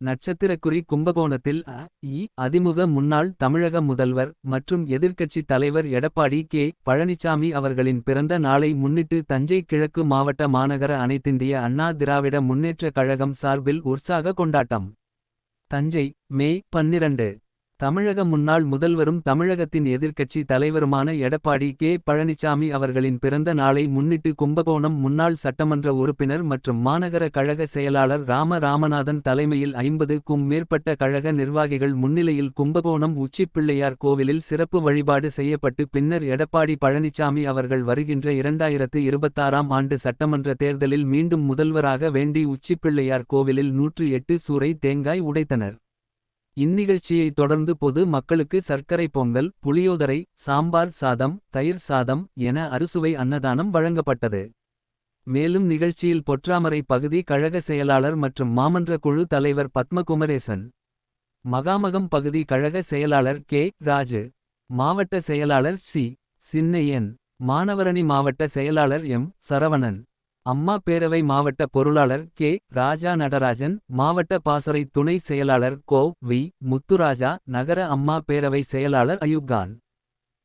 நட்சத்திரக்குறி கும்பகோணத்தில் அ, இ, அதிமுக முன்னாள் தமிழக முதல்வர் மற்றும் எதிர்க்கட்சித் தலைவர் எடப்பாடி கே பழனிசாமி அவர்களின் பிறந்த நாளை முன்னிட்டு தஞ்சை கிழக்கு மாவட்ட மாநகர அனைத்திந்திய அண்ணா திராவிட முன்னேற்றக் கழகம் சார்பில் உற்சாக கொண்டாட்டம். தஞ்சை மே பன்னிரண்டு. தமிழக முன்னாள் முதல்வரும் தமிழகத்தின் எதிர்க்கட்சி தலைவருமான எடப்பாடி கே. பழனிசாமி அவர்களின் பிறந்த நாளை முன்னிட்டு கும்பகோணம் முன்னாள் சட்டமன்ற உறுப்பினர் மற்றும் மாநகர கழக செயலாளர் ராம ராமநாதன் தலைமையில் ஐம்பதுக்கும் மேற்பட்ட கழக நிர்வாகிகள் முன்னிலையில் கும்பகோணம் உச்சிப்பிள்ளையார் கோவிலில் சிறப்பு வழிபாடு செய்யப்பட்டு பின்னர் எடப்பாடி பழனிசாமி அவர்கள் வருகின்ற இரண்டாயிரத்து இருபத்தாறாம் ஆண்டு சட்டமன்ற தேர்தலில் மீண்டும் முதல்வராக வேண்டி உச்சிப்பிள்ளையார் கோவிலில் நூற்று எட்டு சூறை தேங்காய் உடைத்தனர். இந்நிகழ்ச்சியைத் தொடர்ந்து பொது மக்களுக்கு சர்க்கரை பொங்கல் புளியோதரை சாம்பார் சாதம் தயிர் சாதம் என அறுசுவை அன்னதானம் வழங்கப்பட்டது. மேலும் நிகழ்ச்சியில் பொற்றாமரை பகுதி கழக செயலாளர் மற்றும் மாமன்ற குழு தலைவர் பத்மகுமரேசன் மகாமகம் பகுதி கழக செயலாளர் கே. ராஜு மாவட்ட செயலாளர் சி. சின்னையன் மாணவரணி மாவட்ட செயலாளர் எம். சரவணன் அம்மா பேரவை மாவட்ட பொருளாளர் கே. ராஜா நடராஜன் மாவட்ட பாசறை துணை செயலாளர் கோ. வி. முத்துராஜா நகர அம்மா பேரவை செயலாளர் அயூப்கான்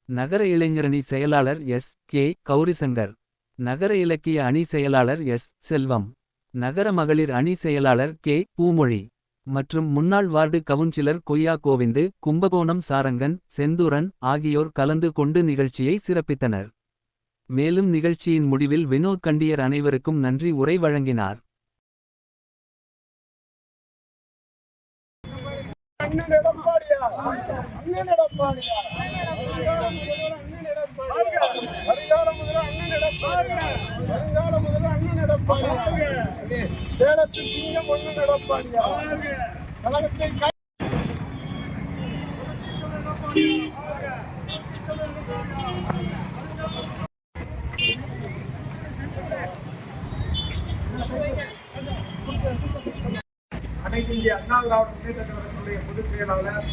நகர இளைஞரணி செயலாளர் எஸ். கே. கௌரிசங்கர். நகர இலக்கிய அணி செயலாளர் எஸ். செல்வம். நகர மகளிர் அணி செயலாளர் கே. பூமொழி. மற்றும் முன்னாள் வார்டு கவுன்சிலர் கொய்யா கோவிந்து கும்பகோணம் சாரங்கன் செந்தூரன் ஆகியோர் கலந்து கொண்டு நிகழ்ச்சியை சிறப்பித்தனர். மேலும் நிகழ்ச்சியின் முடிவில் வினோத் கண்டியர் அனைவருக்கும் நன்றி உரை வழங்கினார். அண்ணன் எடப்பாடியா அண்ணன் எடப்பாடியா வருங்கால முதல்வர் அண்ணன் எடப்பாடியா வருங்கால முதல்வர் அண்ணன் எடப்பாடியா சிங்கம் ஒண்ணு எடப்பாடியா கழகத்தை கை அனைத்து இந்திய அண்ணா திராவிட முன்னேற்ற கழகத்தினுடைய பொதுச் செயலாளர்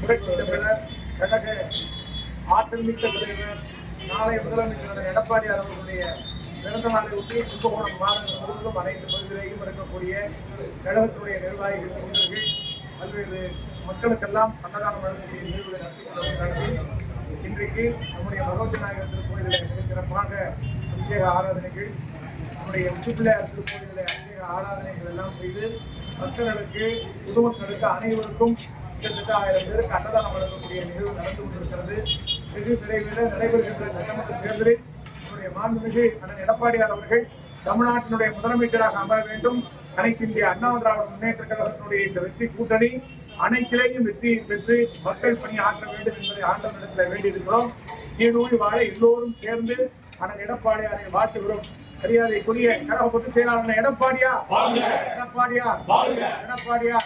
புரட்சி தமிழர் கழக ஆற்றல் மிக்க தலைவர் நாளை முதலமைச்சர் எடப்பாடி அவர்களுடைய பிறந்த நாளை ஒட்டி கும்பகோணம் மாநகரம் முழுவதும் அனைத்து பகுதிகளையும் இருக்கக்கூடிய கழகத்தினுடைய நிர்வாகிகள் தொண்டர்கள் பல்வேறு மக்களுக்கெல்லாம் அன்னதானம் வழங்கக்கூடிய நிகழ்வுகளை நடத்தி கொண்டிருக்கிறார்கள். இன்றைக்கு நம்முடைய பகவதி நாயகர் திருக்கோயிலில் மிகச் சிறப்பாக அபிஷேக ஆராதனைகள் நம்முடைய உச்சிப்பிள்ளையார் திருக்கோயிலில் அபிஷேக ஆராதனைகள் எல்லாம் செய்து பக்தர்களுக்கு பொதுமக்களுக்கு அனைவருக்கும் கிட்டத்தட்ட ஆயிரம் பேருக்கு அன்னதானம் வழங்கக்கூடிய நிகழ்வு நடந்து கொண்டிருக்கிறது. வெகு விரைவில் நடைபெறுகின்ற சட்டமன்ற தேர்தலில் நம்முடைய மாண்புமிகு அண்ணன் எடப்பாடியார் அவர்கள் தமிழ்நாட்டினுடைய முதலமைச்சராக அமர வேண்டும். அனைத்து இந்திய அண்ணா திராவிட முன்னேற்ற கழகத்தினுடைய இந்த வெற்றி கூட்டணி அனைத்திலேயும் வெற்றியை பெற்று மக்கள் பணி ஆற்ற வேண்டும் என்பதை ஆண்டவனிடத்தில் வேண்டியிருக்கிறோம். நீடூழி வாழ எல்லோரும் சேர்ந்து அண்ணன் எடப்பாடியாரை வாழ்த்துகிறோம். மரியாதைக்குரிய கழக பொதுச் செயலாளர் எடப்பாடியா எடப்பாடியா எடப்பாடியா